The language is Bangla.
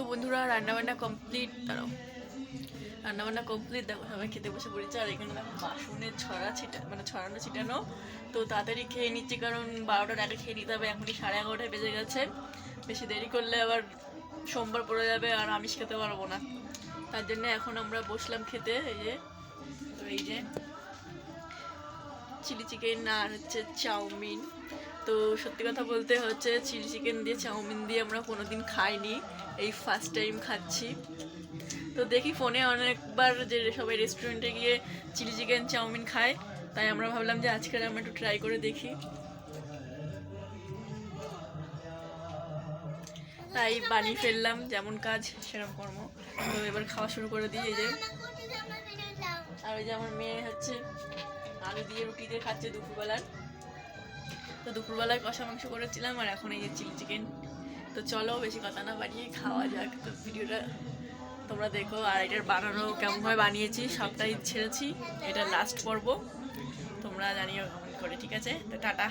তো বন্ধুরা রান্নাবান্না কমপ্লিট দাঁড়াও। রান্নাবান্না কমপ্লিট দেখো, সবাই খেতে বসে পড়েছে, আর এখানে দেখো বাসনের ছড়া ছিটা মানে ছড়ানো ছিটানো। তো তাড়াতাড়ি খেয়ে নিচ্ছি, কারণ বারোটার আগে খেয়ে নিতে হবে, এখনই সাড়ে এগারোটায় বেজে গেছে। বেশি দেরি করলে আবার সোমবার পড়ে যাবে, আর আমিষ খেতে পারব না। তার জন্য এখন আমরা বসলাম খেতে, এই যে, তো এই যে চিলি চিকেন আর হচ্ছে চাউমিন। তো সত্যি কথা বলতে হচ্ছে চিলি চিকেন দিয়ে চাউমিন দিয়ে আমরা কোনোদিন খাইনি। এই ফার্স্ট টাইম খাচ্ছি। তো দেখি ফোনে অনেকবার যে সবাই রেস্টুরেন্টে গিয়ে চিলি চিকেন চাউমিন খায়। তাই আমরা ভাবলাম যে আজকে আমরা একটু ট্রাই করে দেখি। তাই বানিয়ে ফেললাম, যেমন কাজ সেরকম কর্ম। তো এবার খাওয়া শুরু করে দিই, এই যে। আর ওই যে আমার মেয়ে হচ্ছে আলু দিয়ে রুটি দিয়ে খাচ্ছে দুপুরবেলার। তো দুপুরবেলায় কষা মাংস করেছিলাম আর এখন এই যে চিলি চিকেন। তো চলো বেশি কথা না বানিয়ে খাওয়া যাক। তো ভিডিওটা তোমরা দেখো আর এটার বানানো কেমনভাবে বানিয়েছি সবটাই ছেড়েছি। এটা লাস্ট পর্ব। তোমরা জানিও কমেন্ট করে, ঠিক আছে? তো টাটা।